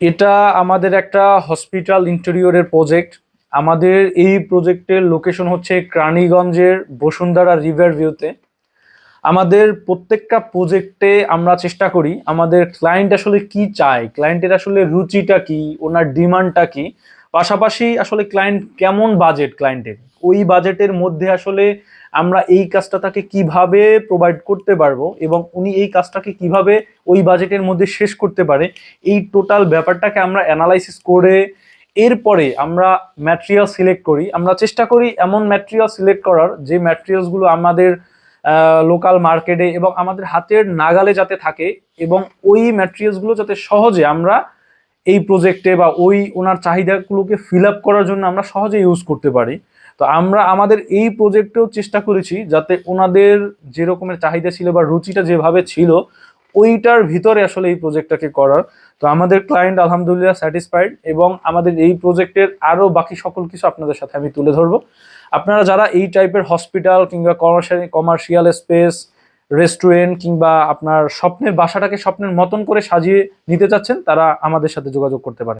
এটা আমাদের একটা হসপিটাল ইন্টেরিয়রের প্রজেক্ট আমাদের এই প্রজেক্টের লোকেশন হচ্ছে ক্রানীগঞ্জের বসুন্ধরা রিভার ভিউতে আমাদের প্রত্যেকটা প্রজেক্টে আমরা চেষ্টা করি, আমাদের ক্লায়েন্ট আসলে কি চায় ক্লায়েন্টের আসলে রুচিটা কি, ওনার ডিমান্ডটা কি। পাশাপাশি আসলে ক্লায়েন্ট কেমন বাজেট ক্লায়েন্টের ওই বাজেটের মধ্যে আসলে আমরা এই কাজটা তাকে কীভাবে প্রোভাইড করতে পারব এবং উনি এই কাজটাকে কীভাবে ওই বাজেটের মধ্যে শেষ করতে পারে, এই টোটাল ব্যাপারটাকে আমরা অ্যানালাইসিস করে এরপরে আমরা ম্যাটেরিয়াল সিলেক্ট করি। আমরা চেষ্টা করি এমন ম্যাটেরিয়াল সিলেক্ট করার যে ম্যাটেরিয়ালসগুলো আমাদের লোকাল মার্কেটে এবং আমাদের হাতের নাগালে যাতে থাকে এবং ওই ম্যাটেরিয়ালসগুলো যাতে সহজে আমরা এই প্রজেক্টে বা ওই ওনার চাহিদাগুলোকে ফিল আপ করার জন্য আমরা সহজে ইউজ করতে পারি। তো আমরা আমাদের এই প্রজেক্টেও চেষ্টা করেছি যাতে ওনাদের যে রকমের চাহিদা ছিল বা রুচিটা যেভাবে ছিল, ওইটার ভিতরে আসলে এই প্রজেক্টটাকে করার। তো আমাদের ক্লায়েন্ট আলহামদুলিল্লাহ স্যাটিসফাইড এবং আমাদের এই প্রজেক্টের আরও বাকি সকল কিছু আপনাদের সাথে আমি তুলে ধরবো। আপনারা যারা এই টাইপের হসপিটাল কিংবা কমার্শিয়াল কমার্শিয়াল স্পেস রেস্টুরেন্ট কিংবা আপনার স্বপ্নের বাসাটাকে স্বপ্নের মতন করে সাজিয়ে নিতে চাচ্ছেন, তারা আমাদের সাথে যোগাযোগ করতে পারেন।